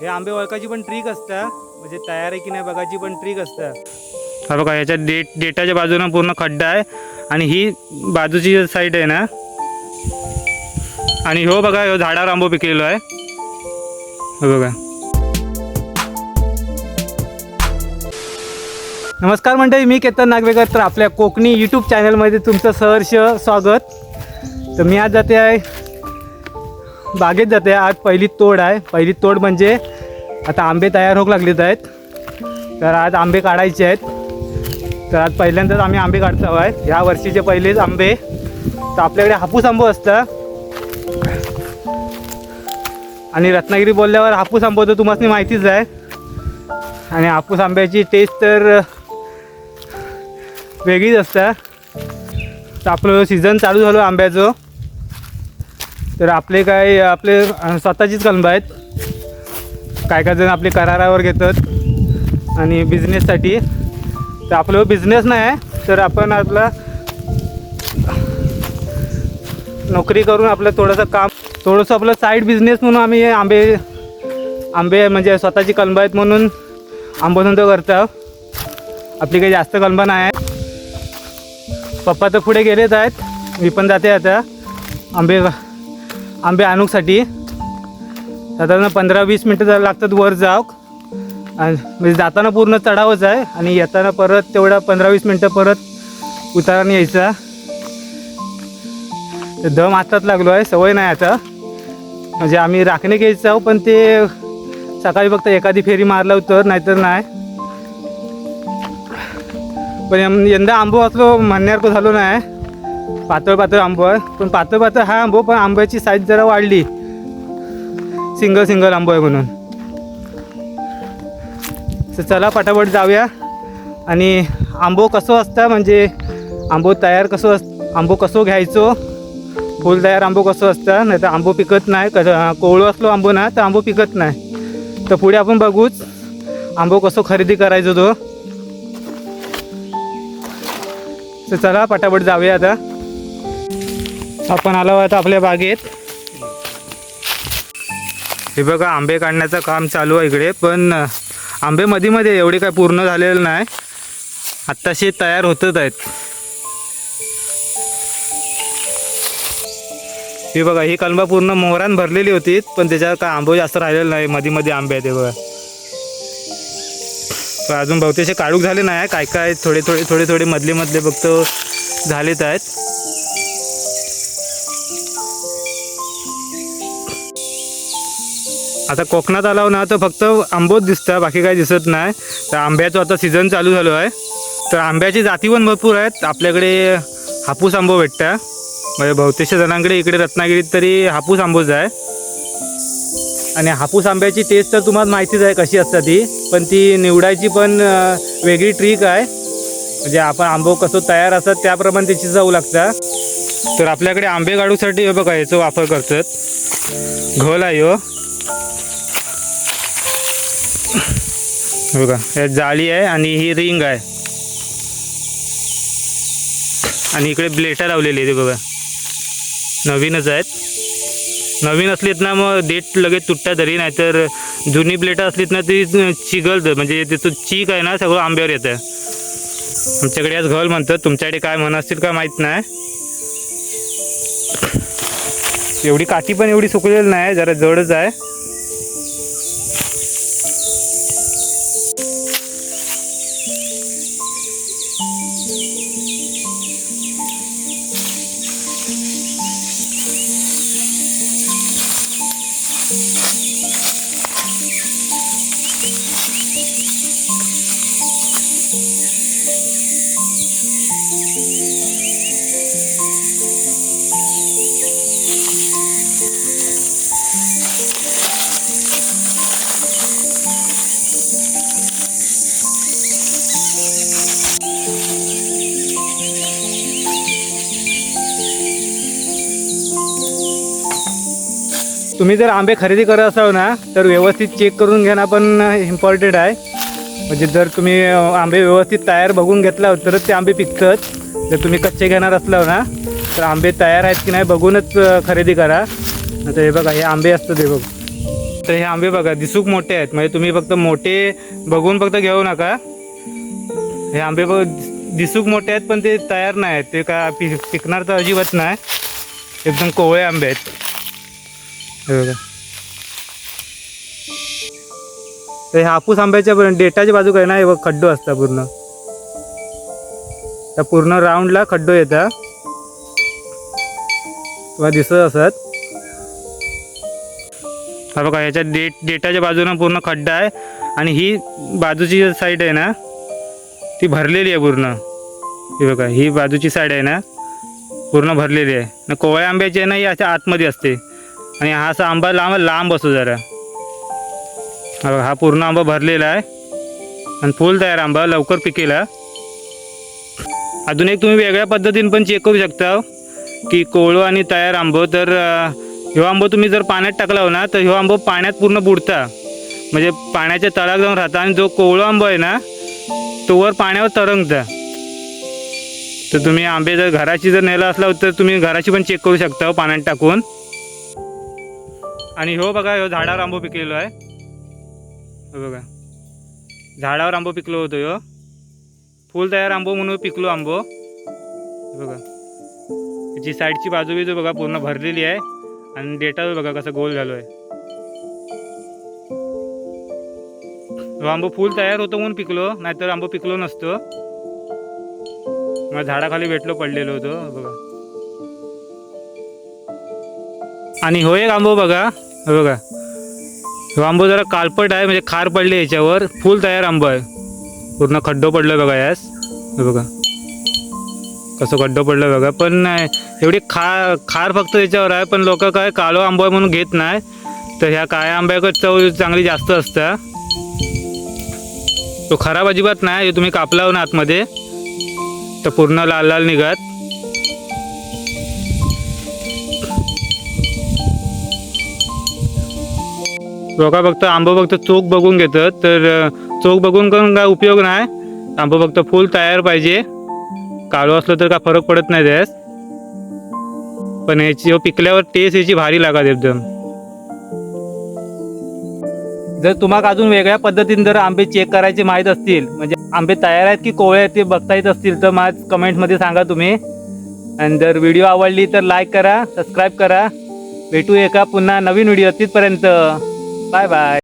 हे आंबे ओळखायची पण ट्रिक असतं. म्हणजे तयार आहे की नाही बघायची पण ट्रिक असतं. हा बघा याच्या डेट डेटाच्या बाजूला पूर्ण खड्डा आहे. आणि ही बाजूची साईड आहे ना आणि हो बघा ह्यो झाडावर आंबो पिकलेलो आहे. हे बघा. नमस्कार मंडळी मी केतन नागवेकर तर आपल्या कोकणी यूट्यूब चॅनलमध्ये तुमचं सहर्ष स्वागत. तर मी आज जाते आहे बागेत जाते. आज पहिली तोड आहे. पहिली तोड म्हणजे आता आंबे तयार होऊ लागलेत आहेत. तर आज आंबे काढायचे आहेत. तर आज पहिल्यांदाच आम्ही आंबे काढतो आहे ह्या वर्षीचे पहिलेच आंबे. तर आपल्याकडे हापूस आंबो असतं. आणि रत्नागिरी बोलल्यावर हापूस आंबो तर तुम्हाला माहितीच आहे. आणि हापूस आंब्याची टेस्ट तर वेगळीच असतं. तर आपलं सीझन चालू झालं आंब्याचं. तर आपले काय आपले स्वतःचीच कलम आहेत. काय काय जण आपले करारावर घेतात. आणि बिझनेससाठी तर आपलं बिझनेस नाही आहे तर आपण आपला नोकरी करून आपलं थोडंसं काम थोडंसं आपलं साईड बिझनेस म्हणून आम्ही आंबे आंबे म्हणजे स्वतःची कलम आहेत म्हणून आंबोधंदो करतो. आपली काही जास्त कलम नाही आहे. पप्पा तर पुढे गेलेच आहेत. मी पण जाते आता. आंबे आंबे आणूसाठी साधारण पंधरा वीस मिनटं जर लागतात वर जाऊ आणि म्हणजे जाताना पूर्ण चढावच आहे आणि येताना परत तेवढा पंधरा वीस मिनटं परत उताराने यायचा. दम हातात लागलो आहे सवय नाही आता. म्हणजे आम्ही राखणे घ्यायचं आहो पण ते सकाळी फक्त एखादी फेरी मारला तर नाहीतर नाही. पण यंदा आंबो असलो म्हणण्यासारखं झालो नाही. पातळ पातळ आंबो आहे. पण पातळ पातळ हा आंबो पण आंब्याची साईज जरा वाढली. सिंगल सिंगल आंबो आहे म्हणून. तर चला पटापट जाऊया. आणि आंबो कसो असता म्हणजे आंबो तयार कसं अस आंबो कसो घ्यायचो फुल तयार आंबो कसं असतं नाही तर आंबो पिकत नाही. कसं कोवळो असलो आंबो ना तर आंबो पिकत नाही. तर पुढे आपण बघूच आंबो कसो खरेदी करायचो तो. तर चला पटापट जाऊया आता. आपण आलो आता आपल्या बागेत. हे बघा आंबे काढण्याचं काम चालू आहे इकडे पण आंबे मध्ये मध्ये एवढे काय पूर्ण झालेलं नाही. आत्ताशी तयार होतच आहेत. ही बघा ही कलमा पूर्ण मोहरान भरलेली होती पण त्याच्यावर काय आंबो जास्त राहिलेलं नाही. मध्ये मध्ये आंबे आहेत हे बघा. अजून बहुतेक काळूक झाले नाही. काय काय थोडे थोडे थोडे थोडे मधले मधले फक्त झालेत आहेत. आता कोकणात आलो ना तर फक्त आंबोच दिसतं बाकी काही दिसत नाही. तर आंब्याचं आता सीझन चालू झालो आहे. तर आंब्याची जाती पण भरपूर आहेत. आपल्याकडे हापूस आंबो भेटतं म्हणजे बहुतेकशा जणांकडे इकडे रत्नागिरीत तरी हापूस आंबोच आहे. आणि हापूस आंब्याची टेस्ट तर तुम्हाला माहितीच आहे कशी असतात ती पण ती निवडायची पण वेगळी ट्रिक आहे. म्हणजे आपण आंबो कसं तयार असतात त्याप्रमाणे त्याची जाऊ लागतं तर आपल्याकडे आंबे काढूसाठी हे बघा याचा वापर करतात. घोल आहे हो. हो बघा या जाळी आहे आणि ही रिंग आहे. आणि इकडे ब्लेटा लावलेली आहे ते बघा. नवीनच आहेत. नवीन असलीत ना मग डेट लगेच तुटता तरी नाहीतर जुनी प्लेटं असलीत ना ती चिगलतं म्हणजे त्याचं चीक आहे ना सगळं आंब्यावर येतं. आमच्याकडे आज घल म्हणतात. तुमच्याकडे काय म्हण असतील का माहीत नाही. एवढी काठी पण एवढी सुकलेली नाही जरा जडच आहे. तुम्ही जर आंबे खरेदी करत असाल ना तर व्यवस्थित चेक करून घेणं पण इम्पॉर्टंट आहे. म्हणजे जर तुम्ही आंबे व्यवस्थित तयार बघून घेतला तरच ते आंबे पिकतात. जर तुम्ही कच्चे घेणार असला ना तर आंबे तयार आहेत की नाही बघूनच खरेदी करा. आता हे बघा हे आंबे असतात हे बघ. तर हे आंबे बघा दिसूक मोठे आहेत. म्हणजे तुम्ही फक्त मोठे बघून फक्त घेऊ नका. हे आंबे बघ दिसूक मोठे आहेत पण ते तयार नाही आहेत. ते का पि पिकणार तर अजिबात नाही. एकदम कोवळे आंबे आहेत. हे बघा. हे हापूस आंब्याच्या पर्यंत डेटाच्या बाजूक आहे ना हे बघ खड्डो असता पूर्ण. त्या पूर्ण राऊंडला खड्डो येता. तुम्हाला दिसत असत. हा बघा याच्या डेट डेटाच्या बाजूनं पूर्ण खड्डा आहे. आणि ही बाजूची साईड आहे ना ती भरलेली आहे पूर्ण. हे बघा ही बाजूची साईड आहे ना पूर्ण भरलेली आहे. ना कोवळ्या आंब्याची आहे ना ही अशा आतमध्ये असते. आणि हा असा आंबा लांब लांब असतो जरा. हा हा पूर्ण आंबा भरलेला आहे. आणि फुल तयार आंबा लवकर पिकेला. अजून एक तुम्ही वेगळ्या पद्धतीने पण चेक करू शकता हो, की कोळू आणि तयार आंबो. तर ह्यो आंबो तुम्ही जर पाण्यात टाकला हो ना तर ह्यो आंबो पाण्यात पूर्ण बुडता. म्हणजे पाण्याच्या तळात जाऊन राहता. आणि जो कोवळो आंबो आहे ना तो वर पाण्यावर तरंगता. तर तुम्ही आंबे जर घराची जर नेला असला तर तुम्ही घराची पण चेक करू शकता हो, पाण्यात टाकून. आणि हो बघा ह्यो झाडावर आंबो पिकलेलो आहे. हो बघा. झाडावर आंबो पिकलो होतो ह्यो. फुल तयार आंबो म्हणून पिकलो आंबो. बघा. त्याची साईडची बाजू बिजू बघा पूर्ण भरलेली आहे. आणि डेटा बघा कसा गोल झालो आहे. हो आंबो फुल तयार होतो म्हणून पिकलो नाहीतर आंबो पिकलो नसतो. मग झाडाखाली भेटलो पडलेलो होतो बघा. आणि हो एक आंबो बघा. हे बघा. हो आंबो जरा कालपट आहे म्हणजे खार पडले याच्यावर. फुल तयार आंबो आहे. पूर्ण खड्डो पडलं बघा यास. हे बघा. कसं खड्डो पडलं बघा. पण नाही, एवढी खा खार फक्त याच्यावर आहे पण लोक काय कालो आंबो आहे म्हणून घेत नाही. तर ह्या काळ्या आंब्याकडे चव चांगली जास्त असतं. तो खराब अजिबात नाही हे तुम्ही कापला हो ना आतमध्ये. तर पूर्ण लाल लाल निघत. लोक फक्त आंबो फक्त चोख बघून घेतात. तर चोख बघून करून काय उपयोग नाही. आंबो फक्त फुल तयार पाहिजे. काळो असलं तर काय फरक पडत नाही त्यास पण याची पिकल्यावर टेस्ट याची भारी लागत एकदम. जर तुम्हाला अजून वेगळ्या पद्धतीने जर आंबे चेक करायचे माहीत असतील म्हणजे आंबे तयार आहेत की कोवळे आहेत ते बघता येत असतील तर माझ कमेंटमध्ये सांगा तुम्ही. आणि जर व्हिडिओ आवडली तर लाईक करा सबस्क्राईब करा. भेटू एका पुन्हा नवीन व्हिडिओ तिथपर्यंत. 拜拜。